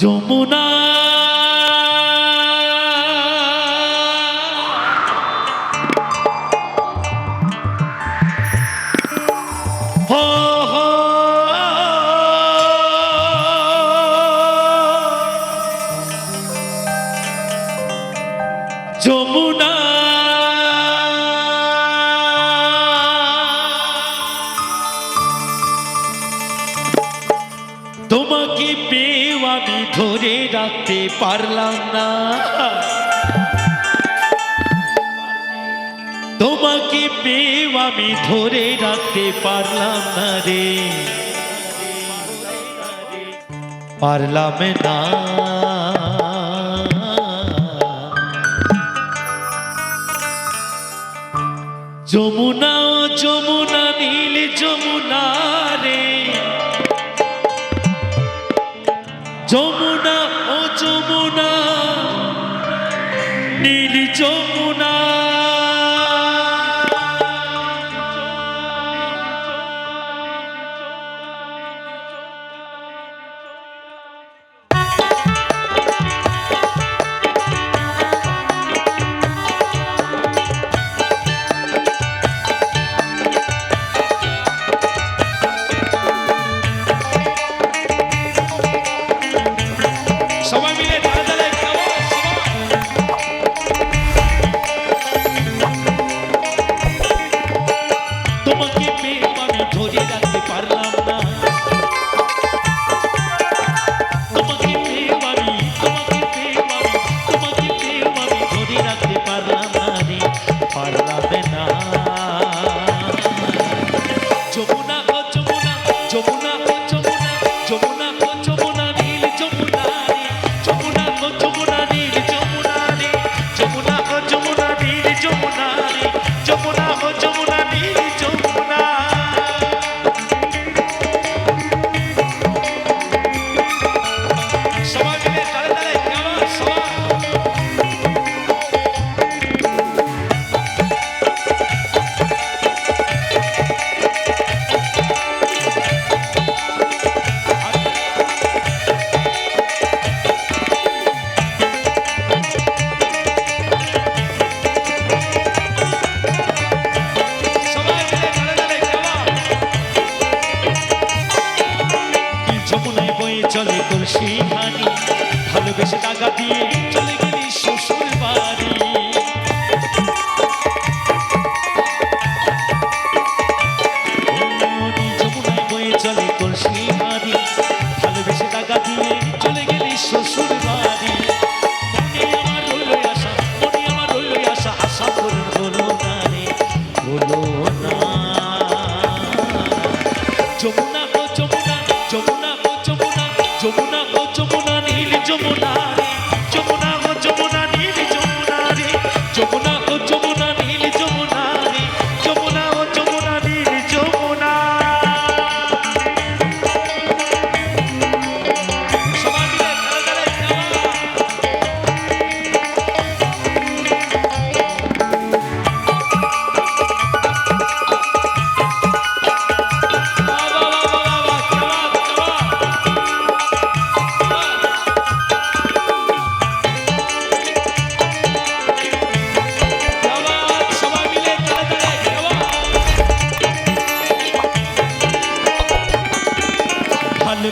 যমুনা। যমুনা। ধরে রাখতে পারলাম না। তোমাকে পেয়ে আমি ধরে রাখতে পারলাম না রে। পারলাম না। যমুনা যমুনা, নীল যমুনা রে। যমুনা ও যমুনা নীল যমুনা। খুশি হানি, ভালোবেসে টাকা দিয়ে চলে গেলি শ্বশুর বাড়ি। যমুনায় বয়ে চলে কলসি হানি ভালোবেসে টাকা দিয়ে চলে গেলি শ্বশুর বাড়ি। আমার রইল আশা যমুনা Yo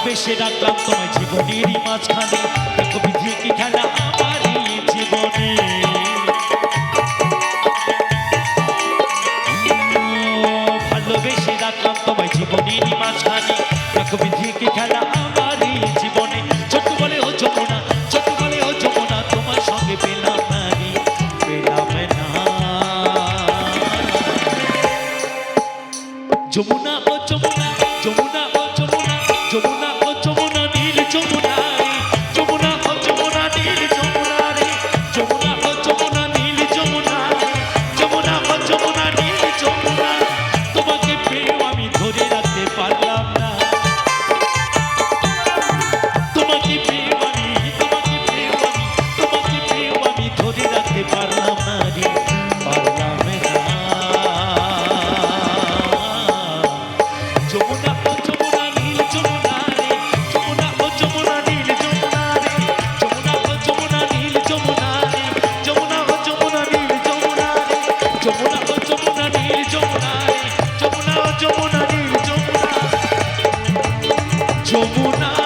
ভালোবেসে রাখলাম তোমায় জীবনেরই মাঝখানে। দেখো বিধিয়ে কি খেলা আমারই জীবনে। ভালোবেসে রাখলাম তোমায় জীবনেরই মাঝখানে। দেখো বিধিয়ে কি খেলা আমারই জীবনে। ছোট বলে ও যমুনা ছোট বলে ও যমুনা, তোমার সঙ্গে পেলাম নারী পেলাম না যমুনা ও যমুনা যমুনা ও যমুনা যমুনা যমুনা